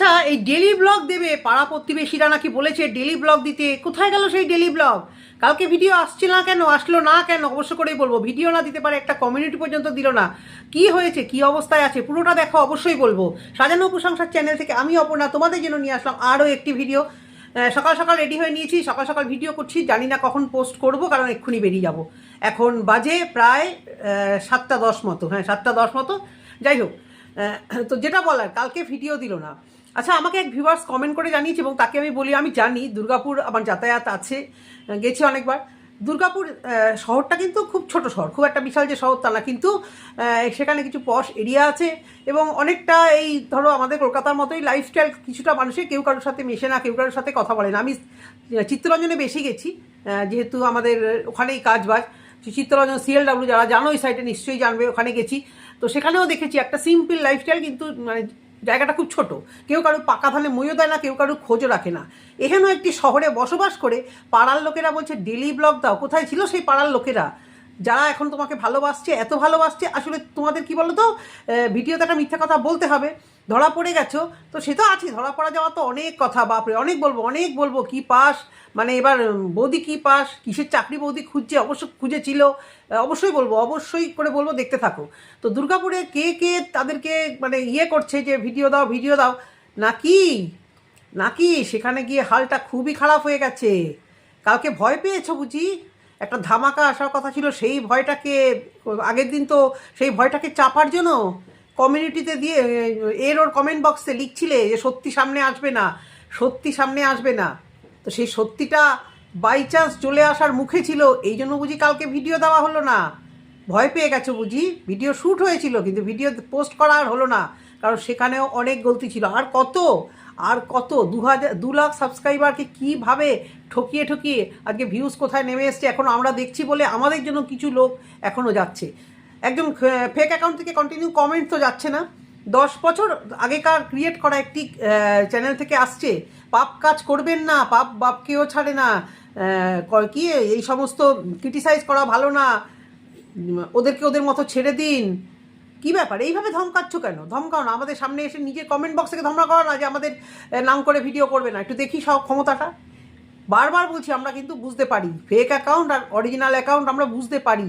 আচ্ছা এই daily blog দেবে পাড়া প্রতিবেশীরা নাকি বলেছে ডেলি ব্লগ দিতে? কোথায় গেল সেই ডেলি ব্লগ? কালকে ভিডিও আসছে না কেন? আসলো না কেন? অবশ্য করেই বলব, ভিডিও না দিতে পারে একটা কমিউনিটি পর্যন্ত দিল না। কি হয়েছে? কি অবস্থায় আছে? পুরোটা দেখো, অবশ্যই বলব। সাজানো উপসংসার চ্যানেল থেকে আমি অপর্ণা তোমাদের জন্য নিয়ে আসলাম আরও একটি ভিডিও সকাল সকাল রেডি হয়ে নিয়েছি, সকাল সকাল ভিডিও করছি। জানি না কখন পোস্ট করব, কারণ এক্ষুনি বেরিয়ে যাব। এখন বাজে প্রায় সাতটা দশ মতো। হ্যাঁ সাতটা দশ মতো। যাই হোক তো যেটা বলার, কালকে ভিডিও দিল না। আচ্ছা আমাকে এক ভিউয়ার্স কমেন্ট করে জানিয়েছে এবং তাকে আমি বলি, আমি জানি দুর্গাপুর আমার যাতায়াত আছে গেছি অনেকবার। দুর্গাপুর শহরটা কিন্তু খুব ছোট শহর, খুব একটা বিশাল যে শহর তা না, কিন্তু সেখানে কিছু পশ এরিয়া আছে এবং অনেকটা এই ধরো আমাদের কলকাতার মতোই লাইফস্টাইল কিছুটা মানুষের, কেউ কারোর সাথে মেশে না, কেউ কারোর সাথে কথা বলে না। আমি চিত্তরঞ্জনে বেশি গেছি যেহেতু আমাদের ওখানেই কাজ বাজ। চিত্তরঞ্জন সিএলডাব্লিউ যারা জানো ওই সাইডে নিশ্চয়ই জানবে, ওখানে গেছি। তো সেখানেও দেখেছি একটা সিম্পল লাইফস্টাইল কিন্তু মানে জায়গাটা খুব ছোট। কেউ কারও পাকা ধানে মইও দেয় না, কেউ কারও খোঁজও রাখে না। এখানেও একটি শহরে বসবাস করে পাড়ার লোকেরা বলছে ডেলি ব্লগ দাও। কোথায় ছিল সেই পাড়ার লোকেরা? যারা এখন তোমাকে ভালোবাসছে, এত ভালোবাসছে, আসলে তোমাদের কি বলো তো ভিডিওতে একটা মিথ্যা কথা বলতে হবে। ধরা পড়ে গেছো? তো সে তো আছে ধরা পড়া যাওয়া তো অনেক কথা বাপরে অনেক বলব অনেক বলব, কি পাস? মানে এবার বৌদি কি পাস? কিসের চাকরি বৌদি খুঁজছে, অবশ্য খুঁজেছিল অবশ্যই বলব, অবশ্যই করে বলব, দেখতে থাকো। তো দুর্গাপুরে কে কে তাদেরকে মানে ইয়ে করছে যে, ভিডিও দাও ভিডিও দাও? নাকি? নাকি? সেখানে গিয়ে হালটা খুবই খারাপ হয়ে গেছে। কালকে ভয় পেয়েছ বুঝি? একটা ধামাকা আসার কথা ছিল, সেই ভয়টাকে, আগের দিন তো সেই ভয়টাকে চাপার জন্য কমিউনিটিতে দিয়ে, এর ওর কমেন্ট বক্সে লিখছিলে যে সত্যি সামনে আসবে না, সত্যি সামনে আসবে না। তো সেই সত্যিটা বাই চান্স চলে আসার মুখে ছিল, এই জন্য বুঝি কালকে ভিডিও দেওয়া হলো না। ভয় পেয়ে গেছো বুঝি? ভিডিও শ্যুট হয়েছিল, কিন্তু ভিডিও পোস্ট করা আর হলো না, কারণ সেখানেও অনেক গলতি ছিল। আর কত? আর কত? দু হাজার, দু লাখ সাবস্ক্রাইবারকে কীভাবে ঠকিয়ে ঠকিয়ে আজকে ভিউজ কোথায় নেমে এসছে, এখন আমরা দেখছি বলে আমাদের জন্য কিছু লোক এখনও যাচ্ছে। একজন ফেক অ্যাকাউন্ট থেকে কন্টিনিউ কমেন্ট তো যাচ্ছে না। দশ বছর আগেকার ক্রিয়েট করা একটি চ্যানেল থেকে আসছে। পাপ কাজ করবেন না, পাপ বাপকেও ছাড়ে না। কি এই সমস্ত ক্রিটিসাইজ করা ভালো না। ওদেরকে ওদের মতো ছেড়ে দিন। কি ব্যাপার? এইভাবে ধমকাচ্ছ কেন? ধমকাও না। আমাদের সামনে এসে নিজের কমেন্ট বক্স থেকে ধমকা করো না যে আমাদের নাম করে ভিডিও করবে না। একটু দেখি সব ক্ষমতাটা। বারবার বলছি, আমরা কিন্তু বুঝতে পারি। ফেক অ্যাকাউন্ট আর অরিজিনাল অ্যাকাউন্ট আমরা বুঝতে পারি।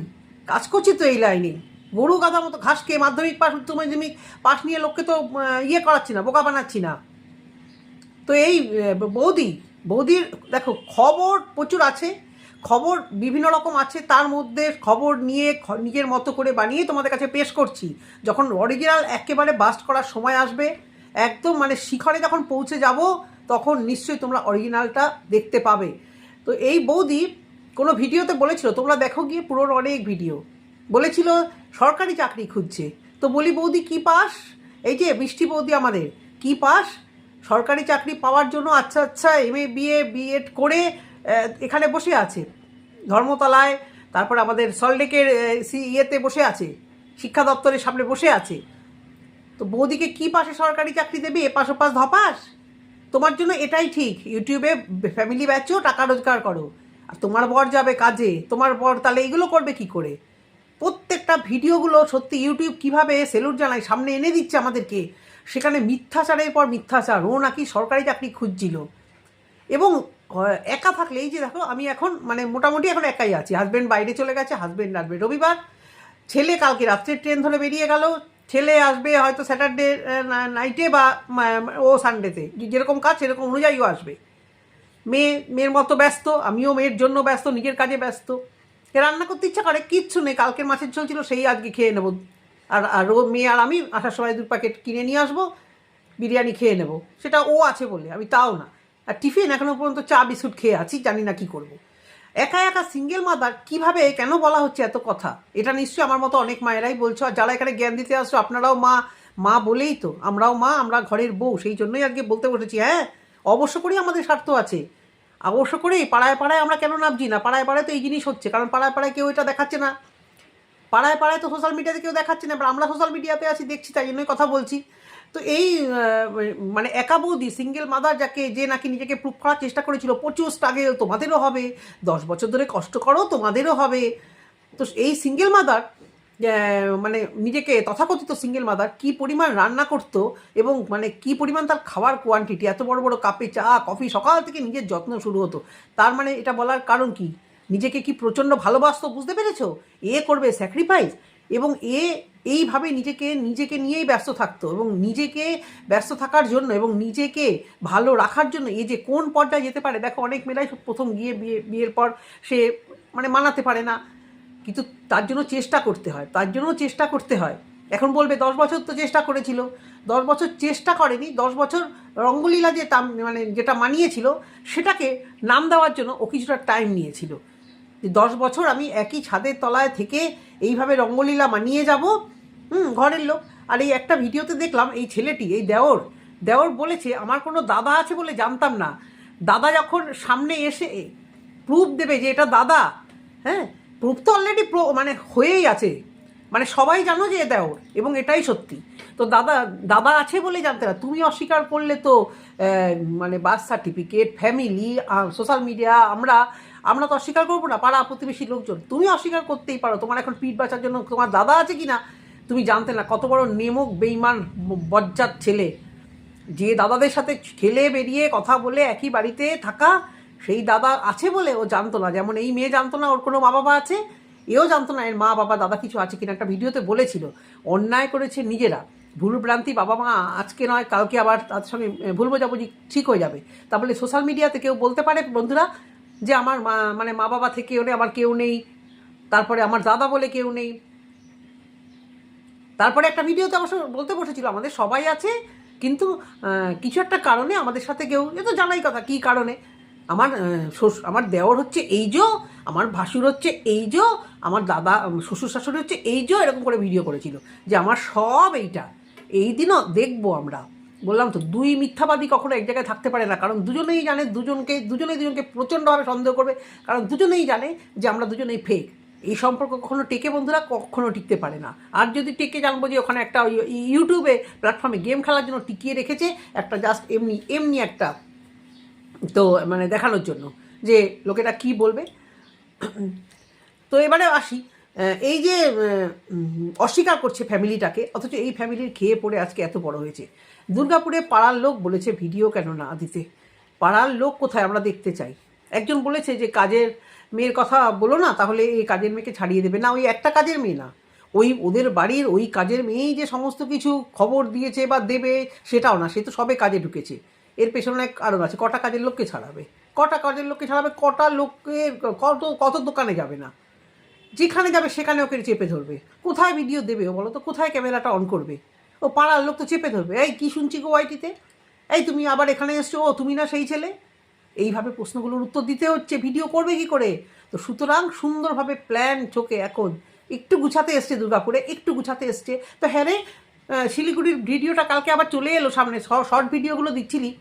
কাজ করছি তো এই লাইনে গরু গাদা মতো ঘাস খেয়ে মাধ্যমিক পাস উচ্চ মাধ্যমিক পাশ নিয়ে লোককে তো ইয়ে করাচ্ছি না, বোকা বানাচ্ছি না। তো এই বৌদি, বৌদির, দেখো, খবর প্রচুর আছে, খবর বিভিন্ন রকম আছে, তার মধ্যে খবর নিয়ে নিজের মতো করে বানিয়ে তোমাদের কাছে পেশ করছি। যখন অরিজিনাল একেবারে বাস্ট করার সময় আসবে, একদম মানে শিখরে যখন পৌঁছে যাব, তখন নিশ্চয়ই তোমরা অরিজিনালটা দেখতে পাবে। তো এই বৌদি কোনো ভিডিওতে বলেছিল, তোমরা দেখো গিয়ে পুরোর অনেক ভিডিও। বলেছিল, সরকারি চাকরি খুঁজছে। তো বলি, বৌদি, কি পাস? এই যে বৃষ্টি বৌদি আমাদের। কি পাস? সরকারি চাকরি পাওয়ার জন্য আচ্ছা আচ্ছা এম এ বিএ বিএড করে এখানে বসে আছে। ধর্মতলায়, তারপর আমাদের সল্টলেকের সি, ইয়েতে বসে আছে, শিক্ষা দপ্তরের সামনে বসে আছে। তো বৌদিকে কি পাশে সরকারি চাকরি দেবে? এপাশ ওপাশ ধপাস? তোমার জন্য এটাই ঠিক। ইউটিউবে ফ্যামিলি ব্যাচও টাকা রোজগার করো। আর তোমার বর যাবে কাজে, তোমার বর তাহলে এইগুলো করবে কি করে? প্রত্যেকটা ভিডিওগুলো সত্যি ইউটিউব কীভাবে সেলুট জানায় সামনে এনে দিচ্ছে আমাদেরকে। সেখানে মিথ্যাচারের পর মিথ্যাচার, ও নাকি সরকারি চাকরি খুঁজছিল। এবং একা থাকলে, এই যে দেখো, আমি এখন মানে মোটামুটি এখন একাই আছি। হাজব্যান্ড বাইরে চলে গেছে হাজব্যান্ড আসবে রবিবার। ছেলে কালকে রাত্রে ট্রেন ধরে বেরিয়ে গেল। ছেলে আসবে হয়তো স্যাটারডে নাইটে বা ও সানডেতে যেরকম কাজ, সেরকম অনুযায়ীও আসবে। মেয়ে, মেয়ের মতো ব্যস্ত, আমিও মেয়ের জন্য ব্যস্ত, নিজের কাজে ব্যস্ত। রান্না করতে ইচ্ছা করে, কিচ্ছু নেই, কালকের মাছের ঝোল ছিল, সেই আজকে খেয়ে নেব। আর আর ও মেয়ে আর আমি আসার সময় দু প্যাকেট কিনে নিয়ে আসব, বিরিয়ানি খেয়ে নেব। সেটা ও আছে বলে, আমি তাও না। আর টিফিন এখনও পর্যন্ত চা বিস্কুট খেয়ে আছি, জানি না কি করব। একা একা সিঙ্গেল মাদার কীভাবে, কেন বলা হচ্ছে এত কথা? এটা নিশ্চয়ই আমার মতো অনেক মায়েরাই বলছো, আর যারা এখানে জ্ঞান দিতে আসছো, আপনারাও মা মা বলেই তো, আমরাও মা, আমরা ঘরের বউ, সেই জন্যই আজকে বলতে বসেছি হ্যাঁ? অবশ্য করেই আমাদের স্বার্থ আছে। অবশ্য করেই পাড়ায় পাড়ায় আমরা কেন নামছি না? পাড়ায় পাড়ায় তো এই জিনিস হচ্ছে, কারণ পাড়ায় পাড়ায় কেউ এটা দেখাচ্ছে না। পাড়ায় পাড়ায় তো সোশ্যাল মিডিয়াতে কেউ দেখাচ্ছে না, এবার আমরা সোশ্যাল মিডিয়াতে আছি, দেখছি, তাই জন্যই কথা বলছি। তো এই মানে একা বৌদি সিঙ্গেল মাদার যাকে, যে নাকি নিজেকে প্রুফ করার চেষ্টা করেছিল, প্রচুর স্ট্রাগেল তোমাদেরও হবে, দশ বছর ধরে কষ্ট করো, তোমাদেরও হবে। তো এই সিঙ্গেল মাদার মানে নিজেকে তথাকথিত সিঙ্গেল মাদার কি পরিমাণ রান্না করতো এবং মানে কি পরিমাণ তার খাওয়ার কোয়ান্টিটি এত বড় বড় কাপে চা কফি সকাল থেকে নিজের যত্ন শুরু হতো। তার মানে এটা বলার কারণ কি? নিজেকে কি প্রচণ্ড ভালোবাসতো বুঝতে পেরেছ? এ করবে স্যাক্রিফাইস এবং এ এইভাবে নিজেকে নিজেকে নিয়েই ব্যস্ত থাকতো এবং নিজেকে ব্যস্ত থাকার জন্য এবং নিজেকে ভালো রাখার জন্য এ যে কোন পর্যায়ে যেতে পারে, দেখো অনেক মেয়েরাই প্রথম গিয়ে বিয়ে, বিয়ের পর সে মানে মানাতে পারে না। কিন্তু তার জন্য চেষ্টা করতে হয়, তার জন্য চেষ্টা করতে হয়। এখন বলবে, দশ বছর তো চেষ্টা করেছিল। দশ বছর চেষ্টা করেনি, দশ বছর রঙ্গলীলা যে মানে যেটা মানিয়েছিল, সেটাকে নাম দেওয়ার জন্য ও কিছুটা টাইম নিয়েছিল। যে দশ বছর আমি একই ছাদের তলায় থেকে এইভাবে রঙ্গলীলা মানিয়ে যাব, হুম, ঘরের লোক। আর এই একটা ভিডিওতে দেখলাম, এই ছেলেটি, এই দেওর দেওর বলেছে, আমার কোনো দাদা আছে বলে জানতাম না। দাদা যখন সামনে এসে প্রুফ দেবে যে এটা দাদা হ্যাঁ প্রুফ তো অলরেডি মানে হয়েই আছে। মানে সবাই জানো যে এ দেওর এবং এটাই সত্যি। তো দাদা দাদা আছে বলে জানতে না তুমি অস্বীকার করলে তো মানে birth certificate family social media আমরা আমরা তো অস্বীকার করব না, পাড়া প্রতিবেশী লোকজন। তুমি অস্বীকার করতেই পারো। তোমার এখন পিঠ বাঁচার জন্য তোমার দাদা আছে কি না তুমি জানতে না। কত বড় নেমক, বেইমান বজ্জার ছেলে। যে দাদাদের সাথে খেলে, বেরিয়ে কথা বলে একই বাড়িতে থাকা সেই দাদা আছে বলে ও জানতো না। যেমন এই মেয়ে জানতো না, ওর কোনো মা বাবা আছে, এও জানতো না, এর মা বাবা দাদা কিছু আছে কিনা একটা ভিডিওতে বলেছিল। অন্যায় করেছে নিজেরা। ভুল ভ্রান্তি বাবা মা আজকে নয়, কালকে আবার তার সঙ্গে ভুল বোঝাবুঝি ঠিক হয়ে যাবে। তাহলে সোশ্যাল মিডিয়াতে কেউ বলতে পারে বন্ধুরা যে আমার মা মানে মা বাবা থেকে ওনে আমার কেউ নেই, তারপরে আমার দাদা বলে কেউ নেই। তারপরে একটা ভিডিওতে অবশ্য বলতে বসেছিল, আমাদের সবাই আছে, কিন্তু কিছু একটা কারণে আমাদের সাথে কেউ, এ তো জানাই কথা, কী কারণে? আমার আমার দেওর হচ্ছে এই জো, আমার ভাসুর হচ্ছে এই জো, আমার দাদা শ্বশুর শাশুড়ি হচ্ছে এই জো, এরকম করে ভিডিও করেছিল যে আমার সব এইটা। এই দিনও দেখব আমরা। বললাম তো, দুই মিথ্যাবাদী কখনো এক জায়গায় থাকতে পারে না, কারণ দুজনেই জানে দুজনকে, দুজনেই দুজনকে প্রচণ্ডভাবে সন্দেহ করবে, কারণ দুজনেই জানে যে আমরা দুজনেই ফেক এই সম্পর্ক কখনো টেকে বন্ধুরা কখনো টিকতে পারে না। আর যদি টেকে, জানব যে ওখানে একটা ইউটিউবে প্ল্যাটফর্মে গেম খেলার জন্য টিকিয়ে রেখেছে, একটা জাস্ট এমনি এমনি একটা তো মানে দেখানোর জন্য যে লোকেরা কি বলবে। তো এবারে আসি। এই যে অস্বীকার করছে ফ্যামিলিটাকে, অথচ এই ফ্যামিলির খেয়ে পড়ে আজকে এত বড় হয়েছে। দুর্গাপুরে পাড়ার লোক বলেছে, ভিডিও কেন না দিতে? পাড়ার লোক কোথায়? আমরা দেখতে চাই। একজন বলেছে যে, কাজের মেয়ের কথা বলো না, তাহলে এই কাজের মেয়েকে ছাড়িয়ে দেবে। না, ওই একটা কাজের মেয়ে না। ওই ওদের বাড়ির ওই কাজের মেয়েই যে সমস্ত কিছু খবর দিয়েছে বা দেবে, সেটাও না। সে তো সবে কাজে ঢুকেছে। এর পেছনে অনেক কারণ আছে, কটা কাজের লোককে ছাড়াবে। কটা কাজের লোককে ছাড়াবে, কটা লোককে, কত কত দোকানে যাবে না। যেখানে যাবে সেখানে ওকে চেপে ধরবে। কোথায় ভিডিও দেবে ও বলো তো কোথায় ক্যামেরাটা অন করবে? ও পাড়ার লোক তো চেপে ধরবে। এই, কী শুনছি গো ওয়াইটিতে এই, তুমি আবার এখানে এসছো? ও, তুমি না সেই ছেলে? এইভাবে প্রশ্নগুলোর উত্তর দিতে হচ্ছে। ভিডিও করবে কি করে? তো সুতরাং সুন্দরভাবে প্ল্যান চোখে এখন একটু গুছাতে এসছে দুর্গাপুরে, একটু গুছাতে এসছে। তো হ্যাঁ রে শিলিগুড়ির ভিডিওটা কালকে আবার চলে এলো সামনে। শর্ট ভিডিওগুলো দিচ্ছিলি।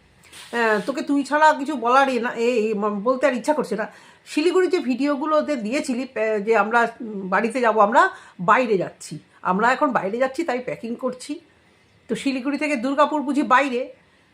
তোকে তুই ছাড়া কিছু বলারই না, এই বলতে আর ইচ্ছা করছে না। শিলিগুড়ি যে ভিডিওগুলোতে দিয়েছিলি যে আমরা বাড়িতে যাব, আমরা বাইরে যাচ্ছি। আমরা এখন বাইরে যাচ্ছি, তাই প্যাকিং করছি। তো শিলিগুড়ি থেকে দুর্গাপুর বুঝি বাইরে।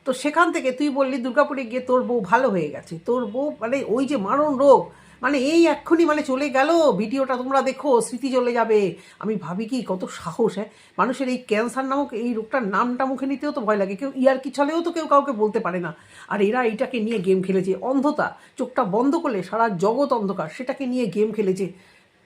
তো সেখান থেকে তুই বললি, দুর্গাপুরে গিয়ে তোর বউ ভালো হয়ে গেছে। তোর বউ মানে ওই যে মারণ রোগ মানে এই এক্ষুনি মানে চলে গেল, ভিডিওটা তোমরা দেখো, স্মৃতি চলে যাবে। আমি ভাবি কি, কত সাহস হ্যাঁ? মানুষের এই ক্যান্সার নামক এই রোগটার নামটা মুখে নিতেও তো ভয় লাগে। কেউ ইয়ার কি ছলেও তো কেউ কাউকে বলতে পারে না। আর এরা এইটাকে নিয়ে গেম খেলেছে। অন্ধতা, চোখটা বন্ধ করলে সারা জগৎ অন্ধকার, সেটাকে নিয়ে গেম খেলেছে।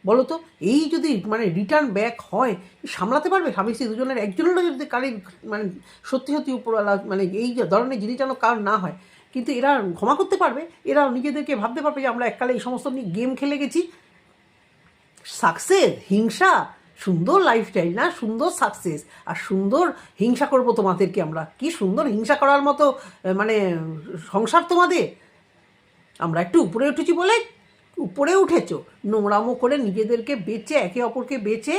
বলো তো এই যদি মানে রিটার্ন ব্যাক হয়, সামলাতে পারবে স্বামী স্ত্রী দুজনের? একজনেরও যদি কারির মানে সত্যি সত্যি উপরওয়ালা মানে এই ধরনের জিনিস যেন কার না হয়। কিন্তু এরা ক্ষমা করতে পারবে, এরা নিজেদেরকে ভাবতে পারবে যে আমরা এককালে এই সমস্ত নিয়ে গেম খেলে গেছি। সাকসেস হিংসা, সুন্দর লাইফস্টাইল না, সুন্দর সাকসেস আর সুন্দর হিংসা করব তোমাদেরকে আমরা। কি সুন্দর হিংসা করার মতো মানে সংসার তোমাদের? আমরা একটু উপরে উঠেছি বলে উপরে উঠেছো। নোংরামো করে নিজেদেরকে বেচে, একে অপরকে বেচে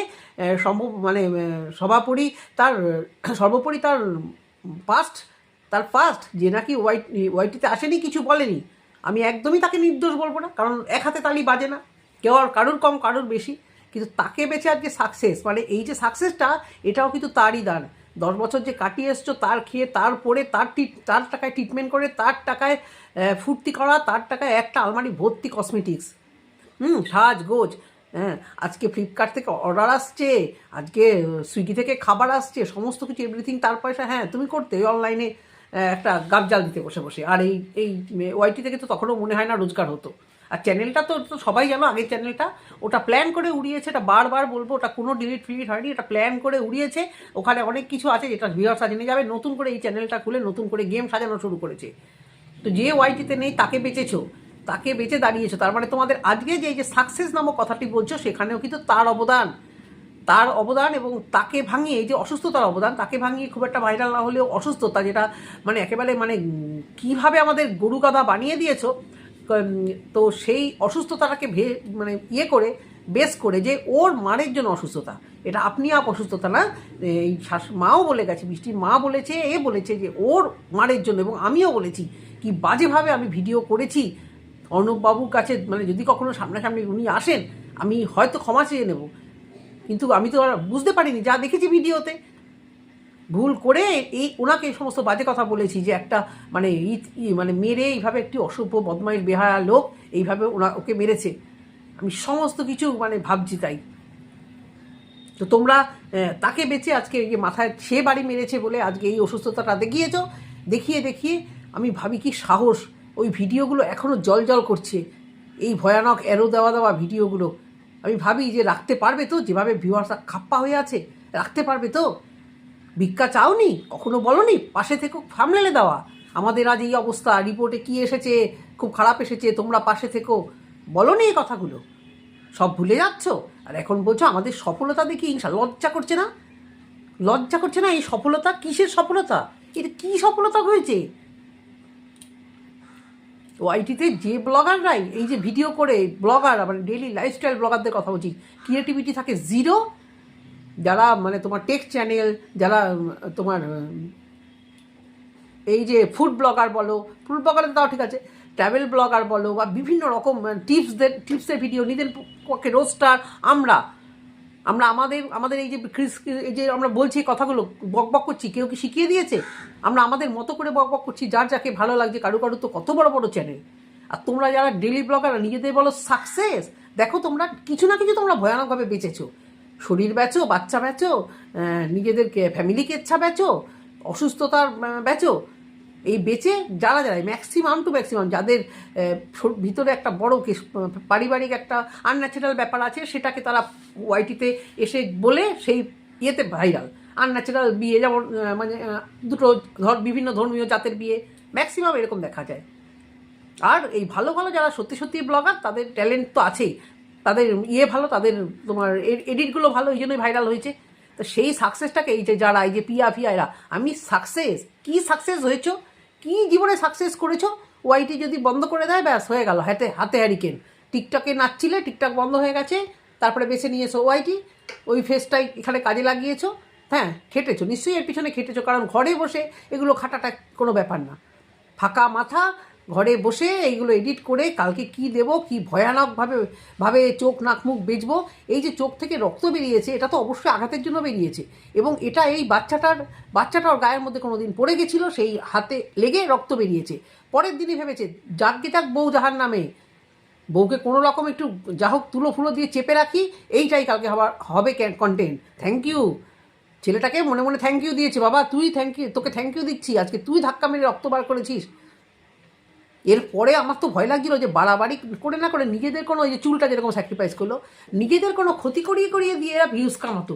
সম্ভব মানে সর্বোপরি তার সর্বোপরি তার পাস্ট তার ফার্স্ট যে নাকি ওয়াইট ওয়াইটিতে আসেনি, কিছু বলেনি। আমি একদমই তাকে নির্দোষ বলব না, কারণ এক হাতে তালি বাজে না। কেউ আর কারুর কম, কারুর বেশি। কিন্তু তাকে বেঁচে আজকে সাকসেস মানে এই যে সাকসেসটা এটাও কিন্তু তারই দান। দশ বছর যে কাটিয়ে এসছো, তার খেয়ে, তার পরে, তার তার টাকায় ট্রিটমেন্ট করে, তার টাকায় ফুর্তি করা, তার টাকায় একটা আলমারি ভর্তি কসমেটিক্স হুম, সাজ, গোজ হ্যাঁ আজকে ফ্লিপকার্ট থেকে অর্ডার আসছে, আজকে সুইগি থেকে খাবার আসছে, সমস্ত কিছু এভরিথিং তার পয়সা হ্যাঁ তুমি করতে অনলাইনে একটা গাবজাল দিতে বসে বসে। আর এই এই ওয়াইটি থেকে তো তখনও মনে হয় না রোজগার হতো। আর চ্যানেলটা তো সবাই জানো, আগের চ্যানেলটা ওটা প্ল্যান করে উড়িয়েছে, এটা বারবার বলব, ওটা কোনো ডিলিট ফিলিট হয়নি, এটা প্ল্যান করে উড়িয়েছে। ওখানে অনেক কিছু আছে যেটা ভিউয়ার্সরা জেনে যাবে। নতুন করে এই চ্যানেলটা খুলে নতুন করে গেম সাজানো শুরু করেছে। তো যে ওয়াইটিতে নেই, তাকে বেঁচেছো, তাকে বেঁচে দাঁড়িয়েছো। তার মানে তোমাদের আজকে যে এই যে সাকসেস নামক কথাটি বলছো, সেখানেও কিন্তু তার অবদান। তার অবদান এবং তাকে ভাঙিয়ে, এই যে অসুস্থতার অবদান, তাকে ভাঙিয়ে খুব একটা ভাইরাল না হলেও অসুস্থতা যেটা মানে একেবারে মানে কীভাবে আমাদের গরু গাদা বানিয়ে দিয়েছ তো সেই অসুস্থতাটাকে ভে মানে ইয়ে করে বেস করে যে ওর মারের জন্য অসুস্থতা। এটা আপনি আপ অসুস্থতা না, এই শাশ, মাও বলে গেছে, বৃষ্টির মা বলেছে, এ বলেছে যে ওর মারের জন্য এবং আমিও বলেছি কি বাজেভাবে আমি ভিডিও করেছি। অর্ণববাবুর কাছে মানে যদি কখনো সামনাসামনি উনি আসেন, আমি হয়তো ক্ষমা চেয়ে নেব। কিন্তু আমি তো বুঝতে পারিনি, যা দেখেছি ভিডিওতে। ভুল করে এই ওনাকে এই সমস্ত বাজে কথা বলেছি যে একটা মানে মানে মেরে এইভাবে একটি অসভ্য বদমাইশ বেহায়া লোক এইভাবে ওনা, ওকে মেরেছে। আমি সমস্ত কিছু মানে ভাবছি তাই। তো তোমরা তাকে বেঁচে আজকে এই যে মাথায় সে বাড়ি মেরেছে বলে আজকে এই অসুস্থতাটা দেখিয়েছ, দেখিয়ে দেখিয়ে আমি ভাবি কি সাহস। ওই ভিডিওগুলো এখনও জল জল করছে। এই ভয়ানক এরো দেওয়া দেওয়া ভিডিওগুলো। আমি ভাবি যে রাখতে পারবে তো? যেভাবে ভিউয়ার্সরা খাপ্পা হয়ে আছে, রাখতে পারবে তো? ভিক্ষা চাওনি? কখনো বলনি? পাশে থেকে সামলেলে দেওয়া। আমাদের আজ এই অবস্থা। রিপোর্টে কি এসেছে? খুব খারাপ এসেছে। তোমরা পাশে থেকো। বলনি এই কথাগুলো। সব ভুলে যাচ্ছ? আর এখন বলছো আমাদের সফলতা দেখি হিংসা। লজ্জা করছে না? লজ্জা করছে না এই সফলতা? কিসের সফলতা? এটা কী সফলতা হয়েছে? ওআইটিতে যে ব্লগাররাই, এই যে ভিডিও করে ব্লগার মানে ডেইলি লাইফস্টাইল ব্লগারদের কথা বলছি ক্রিয়েটিভিটি থাকে জিরো যারা মানে তোমার টেক চ্যানেল যারা তোমার, এই যে ফুড ব্লগার বলো ফুড ব্লগার তাও ঠিক আছে ট্রাভেল ব্লগার বলো, বা বিভিন্ন রকম টিপসদের টিপসের ভিডিও নিজের পক্ষে রোস্টার আমরা। আমরা আমাদের আমাদের এই যে এই যে আমরা বলছি কথাগুলো, বক বক করছি, কেউ কি শিখিয়ে দিয়েছে? আমরা আমাদের মতো করে বক বক করছি, যার যাকে ভালো লাগছে কারও কারও তো কত বড় বড় চ্যানেল আর তোমরা যারা ডেলি ব্লগার নিজেদের বলো সাকসেস দেখো তোমরা কিছু না কিছু তোমরা ভয়ানকভাবে বেঁচেছো। শরীর বেচো, বাচ্চা বেচো নিজেদেরকে ফ্যামিলিকে ইচ্ছা বেচো, অসুস্থতার বেচো। এই বেচে যারা যারা ম্যাক্সিমাম টু ম্যাক্সিমাম যাদের ভিতরে একটা বড় পারিবারিক একটা আনন্যাচারাল ব্যাপার আছে, সেটাকে তারা ওয়াইটিতে এসে বলে সেই ইয়েতে ভাইরাল আনন্যাচারাল বিয়ে, যেমন মানে দুটো ধর, বিভিন্ন ধর্মীয় জাতের বিয়ে ম্যাক্সিমাম এরকম দেখা যায়। আর এই ভালো ভালো যারা সত্যি সত্যি ব্লগার তাদের ট্যালেন্ট তো আছেই। তাদের ইয়ে ভালো, তাদের তোমার এডিটগুলো ভালো, এই জন্যই ভাইরাল হয়েছে। তো সেই সাকসেসটাকে এই যে যারা, এই যে পিয়া ফিয়া এরা, আমি সাকসেস কি সাকসেস হয়েছো? কি জীবনে সাকসেস করেছ? ওয়াইটি যদি বন্ধ করে দেয়, ব্যাস, হয়ে গেল, হাতে হাতে হ্যারিকেন টিকটকে নাচছিলে টিকটক বন্ধ হয়ে গেছে, তারপরে বেছে নিয়েছো ওয়াইটি ওই ফেসটাই এখানে কাজে লাগিয়েছো হ্যাঁ খেটেছো, নিশ্চয়ই এর পিছনে খেটেছো, কারণ ঘরে বসে এগুলো খাটাটা কোনো ব্যাপার না। ফাঁকা মাথা ঘরে বসে এইগুলো এডিট করে কালকে কি দেব, কি ভয়ানকভাবে, ভাবে চোখ, নাক, মুখ বেচবো, এই যে চোখ থেকে রক্ত বেরিয়েছে, এটা তো অবশ্যই আঘাতের জন্য বেরিয়েছে। এবং এটা এই বাচ্চাটার বাচ্চাটার গায়ের মধ্যে কোনো দিন পড়ে গেছিল, সেই হাতে লেগে রক্ত বেরিয়েছে। পরের দিনই ভেবেছে, যাকে যাক, বউ যাহার নামে বউকে কোনো রকম একটু যা হোক তুলো ফুলো দিয়ে চেপে রাখি, এইটাই কালকে হবার হবে কন্টেন্ট থ্যাংক ইউ ছেলেটাকে মনে মনে থ্যাংক ইউ দিয়েছে, বাবা, তুই থ্যাংক ইউ তোকে থ্যাংক ইউ দিচ্ছি, আজকে তুই ধাক্কা মেরে রক্ত বার করেছিস। এরপরে আমার তো ভয় লাগছিল যে বাড়াবাড়ি করে না করে নিজেদের কোনো ওই যে চুলটা যেরকম স্যাক্রিফাইস করল, নিজেদের কোনো ক্ষতি করিয়ে করিয়ে দিয়ে এরা ভিউজ কামাতো।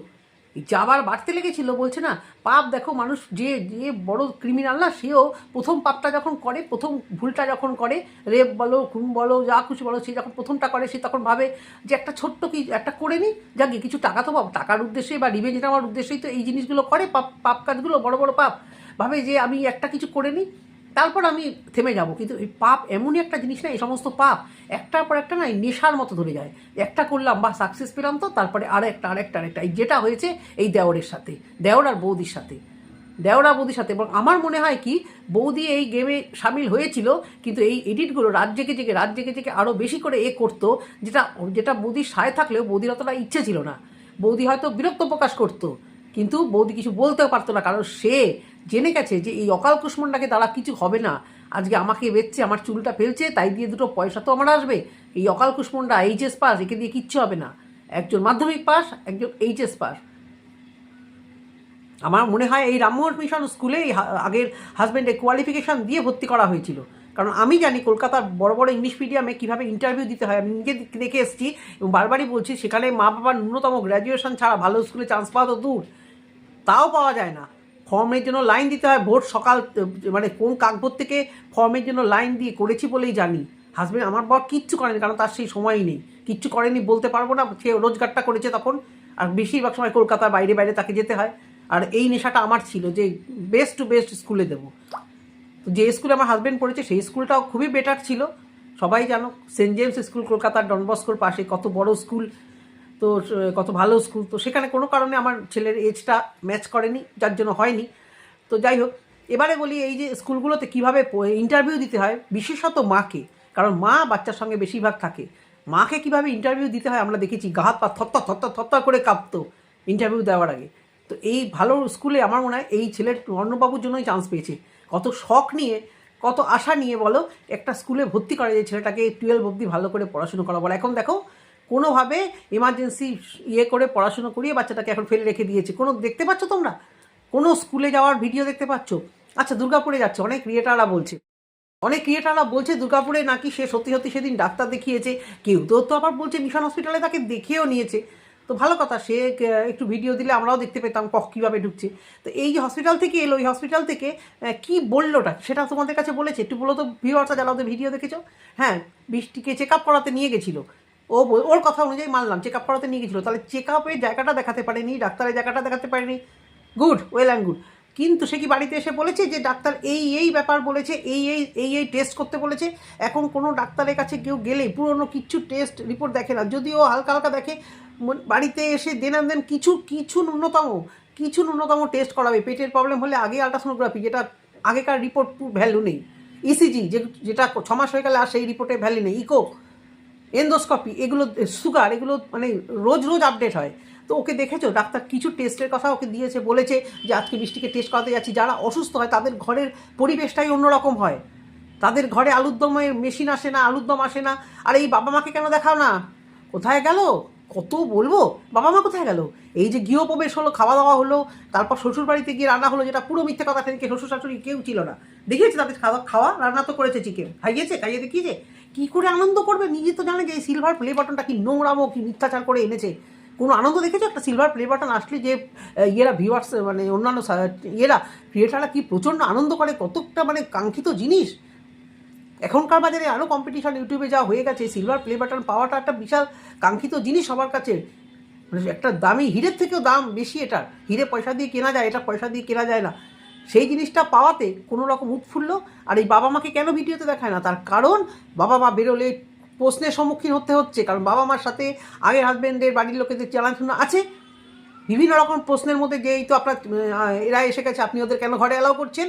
যাবার বাড়তে লেগেছিল, বলছে না, পাপ দেখো মানুষ যে যে বড় ক্রিমিনাল না, সেও প্রথম পাপটা যখন করে, প্রথম ভুলটা যখন করে রেপ বলো, খুন বলো, যা কিছু বলো, সে যখন প্রথমটা করে, সে তখন ভাবে যে একটা ছোট্ট কি, একটা করে নিই যাকে কিছু টাকা তো পাবো। টাকার উদ্দেশ্যে বা রিভেঞ্জ নেওয়ার উদ্দেশ্যেই তো এই জিনিসগুলো করে, পাপ পাপ কাজগুলো, বড় বড় পাপ। ভাবে যে আমি একটা কিছু করে নিই তারপর আমি থেমে যাব। কিন্তু এই পাপ এমনই একটা জিনিস না, এই সমস্ত পাপ একটার পর একটা না, এই নেশার মতো ধরে যায়। একটা করলাম বা সাকসেস পেলাম তো, তারপরে আর আরেকটা আরেকটা আরেকটা। এই যেটা হয়েছে, এই দেওরের সাথে, দেওর আর বৌদির সাথে। দেওরা বৌদির সাথে। এবং আমার মনে হয় কি, বৌদি এই গেমে সামিল হয়েছিল, কিন্তু এই এডিটগুলো রাত জেগে জেগে, রাত জেগে জেগে আরও বেশি করে এ করতো, যেটা যেটা বৌদির সায় থাকলেও বৌদির অতটা ইচ্ছে ছিল না। বৌদি হয়তো বিরক্ত প্রকাশ করতো, কিন্তু বৌদি কিছু বলতেও পারতো না, কারণ সে জেনে গেছে যে এই অকাল কুষ্মণ্ডাকে তারা কিছু হবে না। আজকে আমাকে বেচছে, আমার চুলটা ফেলছে, তাই দিয়ে দুটো পয়সা তো আমার আসবে। এই অকাল কুষ্মণ্ডা এইচএস পাস, একে দিয়ে কিচ্ছু হবে না। একজন মাধ্যমিক পাস, একজন এইচএস পাস। আমার মনে হয় এই রামমোহন মিশন স্কুলে এই আগের হাজব্যান্ডের কোয়ালিফিকেশান দিয়ে ভর্তি করা হয়েছিল। কারণ আমি জানি কলকাতার বড় বড় ইংলিশ মিডিয়ামে কীভাবে ইন্টারভিউ দিতে হয়। আমি নিজে দেখে এসেছি এবং বারবারই বলছি, সেখানে মা বাবার ন্যূনতম গ্র্যাজুয়েশন ছাড়া ভালো স্কুলে চান্স পাওয়া তো দূর। তাও পাওয়া যায় না। ফর্মের জন্য লাইন দিতে হয়। ভোট সকাল মানে কোন কাকভোর থেকে ফর্মের জন্য লাইন দিয়ে করেছি বলেই জানি। হাজবেন্ড আমার বর কিচ্ছু করেনি, কারণ তার সেই সময়ই নেই। কিচ্ছু করেনি বলতে পারব না, সে রোজগারটা করেছে তখন। আর বেশিরভাগ সময় কলকাতার বাইরে বাইরে তাকে যেতে হয়। আর এই নেশাটা আমার ছিল যে বেস্ট টু বেস্ট স্কুলে দেবো। তো যে স্কুলে আমার হাজব্যান্ড পড়েছে, সেই স্কুলটাও খুবই বেটার ছিল। সবাই জানো সেন্ট জেমস স্কুল কলকাতার ডনবস্কোর পাশে কত বড় স্কুল তো কত ভালো স্কুল। তো সেখানে কোনো কারণে আমার ছেলের এজটা ম্যাচ করেনি, যার জন্য হয়নি। তো যাই হোক, এবারে বলি এই যে স্কুলগুলোতে কীভাবে ইন্টারভিউ দিতে হয়, বিশেষত মাকে, কারণ মা বাচ্চার সঙ্গে বেশিরভাগ থাকে। মাকে কীভাবে ইন্টারভিউ দিতে হয় আমরা দেখেছি গাহাত পা থত্তর থত্তর থত্তর করে কাঁপতো ইন্টারভিউ দেওয়ার আগে। তো এই ভালো স্কুলে আমার মনে হয় এই ছেলের অন্নবাবুর জন্যই চান্স পেয়েছে। কত শখ নিয়ে, কত আশা নিয়ে বলো, একটা স্কুলে ভর্তি করে যে ছেলেটাকে টুয়েলভ অবধি ভালো করে পড়াশুনো করা বলো এখন দেখো কোনোভাবে এমার্জেন্সি ইয়ে করে পড়াশুনো করিয়ে বাচ্চাটাকে এখন ফেলে রেখে দিয়েছে। কোনো দেখতে পাচ্ছ তোমরা? কোনো স্কুলে যাওয়ার ভিডিও দেখতে পাচ্ছ? আচ্ছা দুর্গাপুরে যাচ্ছে। অনেক ক্রিয়েটাররা বলছে। অনেক ক্রিয়েটাররা বলছে, দুর্গাপুরে নাকি সে সত্যি সত্যি সেদিন ডাক্তার দেখিয়েছে। কেউ তো তো আবার বলছে মিশন হসপিটালে তাকে দেখেও নিয়েছে। তো ভালো কথা, সে একটু ভিডিও দিলে আমরাও দেখতে পেতাম কখ কীভাবে ঢুকছে। তো এই যে হসপিটাল থেকে এলো, এই হসপিটাল থেকে কি বললোটা? সেটা তোমাদের কাছে বলেছে। একটু বলো তো ভিউয়ার্সরা যারা ওদের ভিডিও দেখেছ? হ্যাঁ বৃষ্টিকে চেক আপ করাতে নিয়ে গেছিল। ও ওর কথা অনুযায়ী মানলাম চেক আপ করাতে নিয়ে গেছিল। তাহলে চেক আপের জায়গাটা দেখাতে পারেনি ডাক্তারের জায়গাটা দেখাতে পারেনি। গুড ওয়েল অ্যান্ড গুড কিন্তু সে কি বাড়িতে এসে বলেছে যে ডাক্তার এই এই ব্যাপার বলেছে, এই এই এই এই টেস্ট করতে বলেছে? এখন কোনো ডাক্তারের কাছে কেউ গেলে পুরনো কিছু টেস্ট রিপোর্ট দেখে না। যদিও হালকা হালকা দেখে বাড়িতে এসে দেন দেন কিছু কিছু ন্যূনতম কিছু ন্যূনতম টেস্ট করাবে। পেটের প্রবলেম হলে আগে আলট্রাসোনোগ্রাফি যেটা আগেকার রিপোর্ট ভ্যালু নেই। ইসিজি যে, যেটা ছ মাস হয়ে গেলে আর সেই রিপোর্টে ভ্যালু নেই। ইকো এন্ডোস্কপি এগুলো সুগার এগুলো মানে রোজ রোজ আপডেট হয়। তো ওকে দেখেছ? ডাক্তার কিছু টেস্টের কথা ওকে দিয়েছে, বলেছে যে আজকে বৃষ্টিকে টেস্ট করাতে যাচ্ছি। যারা অসুস্থ হয়, তাদের ঘরের পরিবেশটাই অন্যরকম হয়। তাদের ঘরে আলুর দমের মেশিন আসে না আলুর দম আসে না। আর এই বাবা মাকে কেন দেখাও না? কোথায় গেল? কত বলব? বাবা মা কোথায় গেল? এই যে গৃহপ্রবেশ হলো খাওয়া দাওয়া হলো, তারপর শ্বশুর বাড়িতে গিয়ে রান্না হলো, যেটা পুরো মিথ্যে কথা, সেদিনকে শ্বশুর শাশুড়ি কেউ ছিল না। দেখিয়েছে তাদের খাওয়া খাওয়া, রান্না তো করেছে চিকেন। খাইয়েছে? খাইয়ে দেখিয়েছে? কী করে আনন্দ করবে? নিজে তো জানে যে এই সিলভার প্লে বাটনটা কি নোংরামো, কি মিথ্যাচার করে এনেছে। কোনো আনন্দ দেখেছ? একটা সিলভার প্লে বাটন আসলে যে ইয়েরা ভিউয়ার্স মানে অন্যান্য ইয়েরা ক্রিয়েটাররা কি প্রচণ্ড আনন্দ করে? কতটা মানে কাঙ্ক্ষিত জিনিস। এখনকার বাজারে আরও কম্পিটিশন ইউটিউবে যা হয়ে গেছে সিলভার প্লে বাটন পাওয়াটা একটা বিশাল কাঙ্ক্ষিত জিনিস সবার কাছে। মানে একটা দামি, হিরের থেকেও দাম বেশি এটা হিরে পয়সা দিয়ে কেনা যায়, এটা পয়সা দিয়ে কেনা যায় না। সেই জিনিসটা পাওয়াতে কোনো রকম উৎফুল্ল আর এই বাবা মাকে কেন ভিডিওতে দেখায় না? তার কারণ, বাবা মা বেরোলে প্রশ্নের সম্মুখীন হতে হচ্ছে। কারণ বাবা মার সাথে আগের হাজব্যান্ডের বাড়ির লোকেদের চালানো আছে। বিভিন্ন রকম প্রশ্নের মধ্যে যে এই তো আপনার এরা এসে গেছে, আপনি ওদের কেন ঘরে অ্যালাউ করছেন?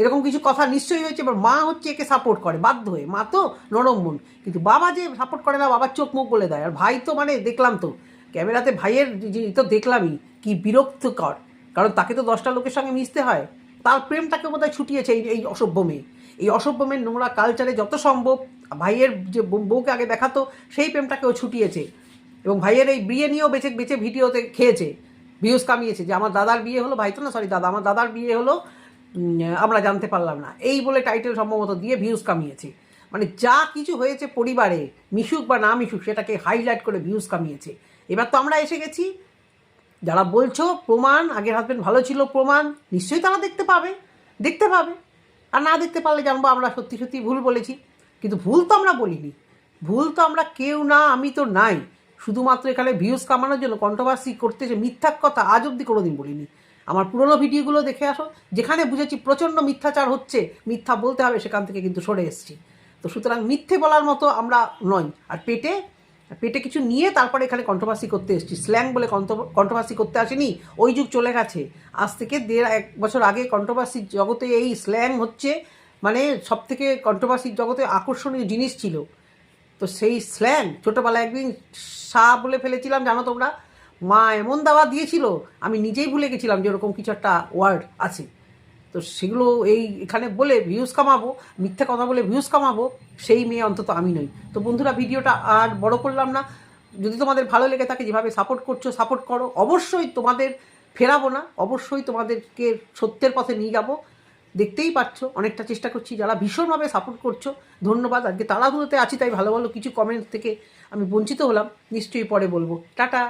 এরকম কিছু কথা নিশ্চয়ই হয়েছে, এবার মা হচ্ছে একে সাপোর্ট করে, বাধ্য হয়ে। মা তো নরম মন। কিন্তু বাবা যে সাপোর্ট করে না, বাবার চোখ মুখ বলে দেয়। আর ভাই তো মানে দেখলাম তো, ক্যামেরাতে ভাইয়ের তো দেখলামই, কি বিরক্তকর। কারণ তাকে তো দশটা লোকের সঙ্গে মিশতে হয়। তার প্রেমটাকে বোধহয় ছুটিয়েছে এই এই অসভ্য মেয়ে। এই অসভ্য মেয়ের নোংরা কালচারে যত সম্ভব ভাইয়ের যে বউকে আগে দেখাতো, সেই প্রেমটাকেও ছুটিয়েছে। এবং ভাইয়ের এই বিয়ে নিয়েও বেঁচে বেঁচে ভিডিওতে খেয়েছে ভিউজ কামিয়েছে যে, আমার দাদার বিয়ে হলো ভাই তো না সরি দাদা, আমার দাদার বিয়ে হলো আমরা জানতে পারলাম না। এই বলে টাইটেল সম্ভবত দিয়ে ভিউজ কামিয়েছে। মানে যা কিছু হয়েছে পরিবারে, মিশুক বা না মিশুক, সেটাকে হাইলাইট করে ভিউজ কামিয়েছে। এবার তো আমরা এসে গেছি যারা বলছো প্রমাণ আগের হাজবেন্ড ভালো ছিল, প্রমাণ, নিশ্চয়ই তারা দেখতে পাবে দেখতে পাবে। আর না দেখতে পারলে জানব আমরা সত্যি সত্যি ভুল বলেছি। কিন্তু ভুল তো আমরা বলিনি। ভুল তো আমরা কেউ না, আমি তো নাই। শুধুমাত্র এখানে ভিউজ কামানোর জন্য কন্ট্রোভার্সি করতেছে মিথ্যা কথা আজ অব্দি কোনোদিন বলিনি। আমার পুরনো ভিডিওগুলো দেখে আসো, যেখানে বুঝেছি প্রচণ্ড মিথ্যাচার হচ্ছে, মিথ্যা বলতে হবে সেখান থেকে কিন্তু সরে এসেছি। তো সুতরাং মিথ্যে বলার মতো আমরা নই। আর পেটে পেটে কিছু নিয়ে তারপরে এখানে কন্ট্রোভার্সি করতে এসেছি। স্ল্যাং বলে কন্ট্রোভার্সি করতে আসেনি, ওই যুগ চলে গেছে। আজ থেকে দেড়, এক বছর আগে কন্ট্রোভার্সির জগতে এই স্ল্যাং হচ্ছে মানে সব থেকে কন্ট্রোভার্সির জগতে আকর্ষণীয় জিনিস ছিল। তো সেই স্ল্যাং ছোটোবেলায় একদিন সা বলে ফেলেছিলাম, জানো তোমরা? মা এমন দাওয়া দিয়েছিল, আমি নিজেই ভুলে গেছিলাম যে ওরকম কিছু একটা ওয়ার্ড আছে। তো সেগুলো এই এখানে বলে ভিউজ কামাবো, মিথ্যা কথা বলে ভিউজ কামাবো, সেই মেয়ে অন্তত আমি নই। তো বন্ধুরা, ভিডিওটা আর বড় করলাম না। যদি তোমাদের ভালো লেগে থাকে, যেভাবে সাপোর্ট করছ সাপোর্ট করো। অবশ্যই তোমাদের ফেরাবো না, অবশ্যই তোমাদেরকে সত্যের পথে নিয়ে যাব। দেখতেই পাচ্ছ অনেকটা চেষ্টা করছি। যারা ভীষণভাবে সাপোর্ট করছ, ধন্যবাদ। আজকে তাড়াহুড়োতে আছি, তাই ভালো ভালো কিছু কমেন্টস থেকে আমি বঞ্চিত হলাম। নিশ্চয়ই পরে বলব। টাটা!